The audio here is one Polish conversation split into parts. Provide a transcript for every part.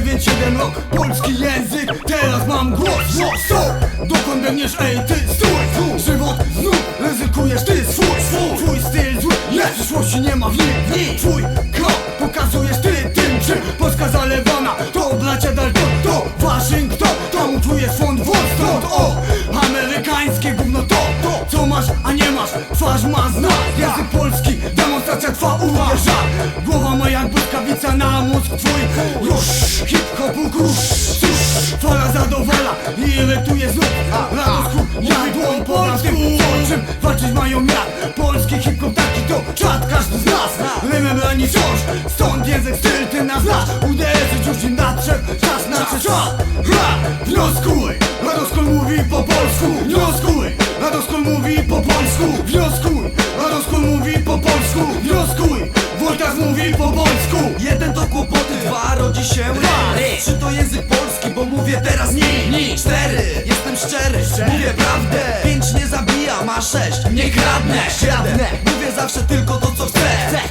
97 rok, polski język. Teraz mam głos, głos, stop Dokąd biegniesz, ej ty, stój Żywot znów, ryzykujesz ty swój Swój, twój styl zły, jest przyszłości nie ma w nim. Twój krok, pokazujesz ty tym czym Polska zalewana, to bracia Dalton To Waszyngton, tam czujesz fond włos Stąd o, uwierza Głowa ma jak błyskawica na mózg twój. Już, hip-hopu Cóż, fala zadowala. I irytuje znów Radosku, jadło po tym O czym walczyć mają jak Polski hip-hop taki to czat każdy z nas. Rymem rani wciąż, stąd język styl ty nas znasz. Uderzyć już im nadszedł czas na czas. Ha, wnioskuj, Radoskol mówi po polsku. Wnioskuj, Radoskol mówi po polsku. Wnioskuj, kłopoty, dwa rodzi się ry Trzy to język polski, bo mówię teraz ni, ni Cztery, jestem szczery, mówię prawdę. Pięć nie zabija, ma sześć, nie kradnę. Siedem, mówię zawsze tylko to co chcę.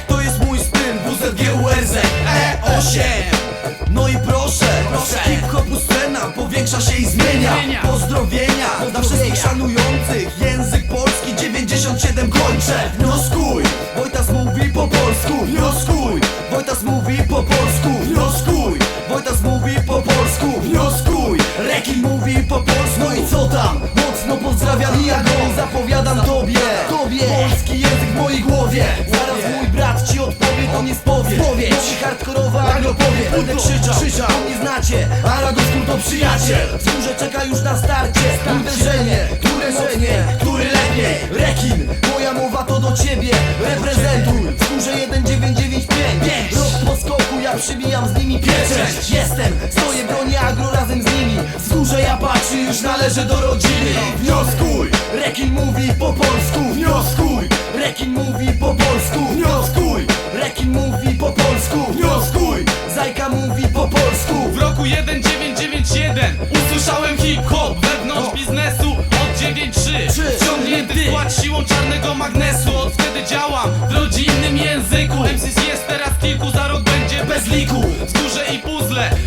To jest mój styl, WZGURZ E8 No i proszę, proszę. hip-hopu scena powiększa się i zmienia. Pozdrowienia dla wszystkich szanujących. Język polski 97 kończę. Wnioskuj, Wojtas Przyjaciel Wzgórze czeka już na starcie. Uderzenie, mocnie, który lepiej Rekin, moja mowa to do ciebie. Reprezentuj, wzgórze 1995 Rok po skoku, ja przybijam z nimi pieczęć Jestem, stoję, bronię agro razem z nimi. Wzgórze ja patrzę, już należę do rodziny. Wnioskuj, Rekin mówi po polsku wnioskuj,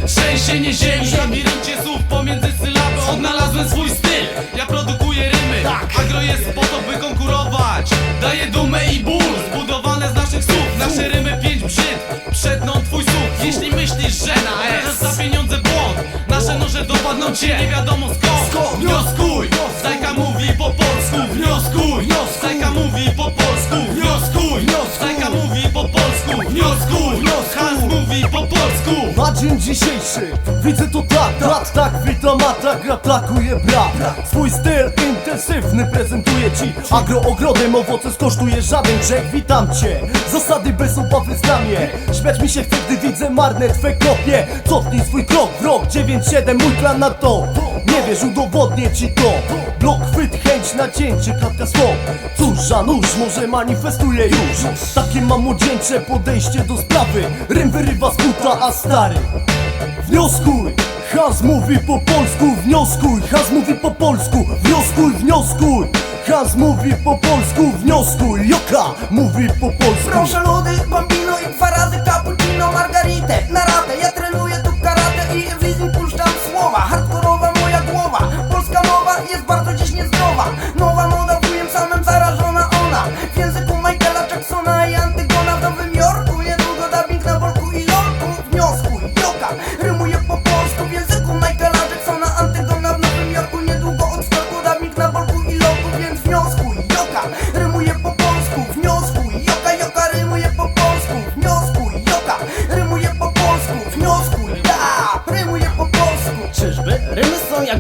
trzęsienie ziemi W labiryncie słów pomiędzy sylaby odnalazłem swój styl Ja produkuję rymy, agro jest po to by konkurować. Daję dumę i ból, zbudowane z naszych słów. Nasze rymy pięć brzyd, przedną twój słuch Jeśli myślisz, że na za pieniądze błąd Nasze noże dopadną cię, nie wiadomo skąd? Wnioskuj, Zajka mówi po polsku. Wnioskuj, Zajka mówi po polsku. Wnioskuj, Zajka mówi po polsku. Wnioskuj, Hans mówi po polsku. Na dzień dzisiejszy widzę to tak, brat tak witam atak, atakuje brat. Swój styl intensywny prezentuje ci. Agroogrodem owoce skosztuje żaden grzech, witam cię. Zasady bez obawy znamie Śmiać mi się chce, gdy widzę marne twe kopie. Cofnij swój krok w rok 9-7, mój plan na to. Nie wiesz, udowodnię ci to. Blok, chwyt, chęć, nacięcie, kratka słów Cóż za nóż, może manifestuje już. Takie mam młodzieńcze podejście do sprawy. Rym wyrywa z buta, a stary Wnioskuj! Hans mówi po polsku, wnioskuj! Hans mówi po polsku, wnioskuj, wnioskuj! Hans mówi po polsku, wnioskuj! Joka mówi po polsku! Proszę lody, bambino i dwa razy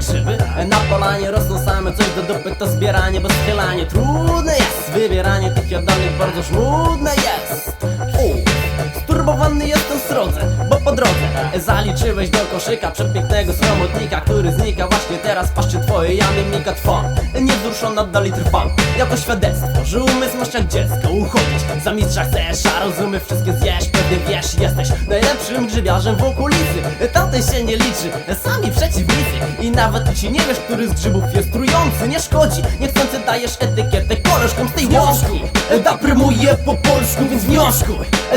Grzyby Na polanie rosną same coś do dupy To zbieranie, bo schylanie. Trudne jest Wybieranie tych jadalnych bardzo żmudne jest. U. Sturbowany jestem w drodze, bo po drodze Zaliczyłeś do koszyka przepięknego sromotnika Który znika właśnie teraz paszczy twojej Ja mimika twą, niewzruszona dalej trwa Jako świadectwo, że umysł masz jak dziecko Uchodzić za mistrza chcesz, a rozumy wszystkie zjesz Pewnie wiesz, jesteś najlepszym grzybiarzem w okolicy. Tamten się nie liczy, sami przeciwnicy. I nawet jeśli nie wiesz, który z grzybów jest trujący. Nie szkodzi, niechcący dajesz etykietę koleżkom z tej wioski. Da prymuje po polsku, więc wnioskuj.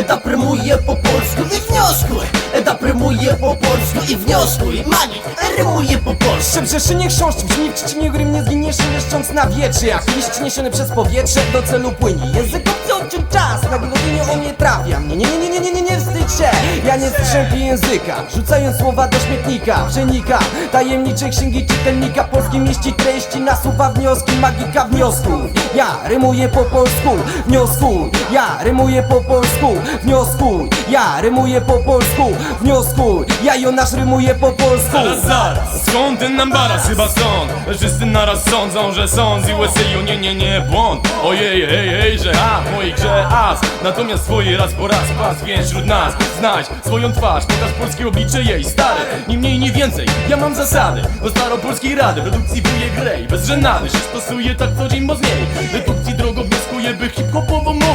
Da prymuje po polsku, więc wnioskuj. Da prymuje po polsku i wnioskuj. Magik, rymuje po polsku. Dobrze, niech chrząszcz brzmi w trzcinie górym nie zginiesz leszcząc na wietrze. Jak liść niesiony przez powietrze do celu płynie. Język odciął czas, na głowinie o mnie trafia Nie, nie, nie, nie, nie, nie, nie wstydź się. Ja nie strzępię języka, rzucając słowa do śmietnika Przenika tajemnicze księgi czytelnika Polskie mieści treści, nasuwa wnioski Magika wniosku Ja rymuję po polsku, wniosku. Ja rymuję po polsku, wniosku. Ja rymuję po polsku, wniosku. Ja Jonasz rymuję po polsku. Zaraz, zaraz, skąd ten ambaras? Chyba stąd. Wszyscy naraz sądzą, że są z USA Nie, nie, nie, błąd. Ojej, ej, ej, że a, w mojej grze as. Natomiast swoje raz po raz pas Więc wśród nas znajdź swoją twarz. Pokaż polskie oblicze jej stare. Ni mniej, ni więcej, ja mam zasady. Do staropolskiej rady, produkcji wuje grę I bez żenady. Się stosuje tak co dzień mocniej Dedukcji drogo wnioskuję, by hip-hopową mową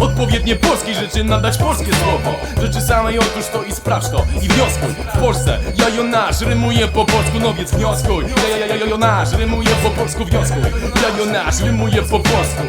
Odpowiednie polskiej rzeczy nadać polskie słowo. Rzeczy samej otóż to i sprawdź to I wnioskuj w Polsce Ja Jonasz rymuję po polsku No więc wnioskuj Ja, ja, ja, ja Jonasz rymuję po polsku Wnioskuj Ja Jonasz rymuję po polsku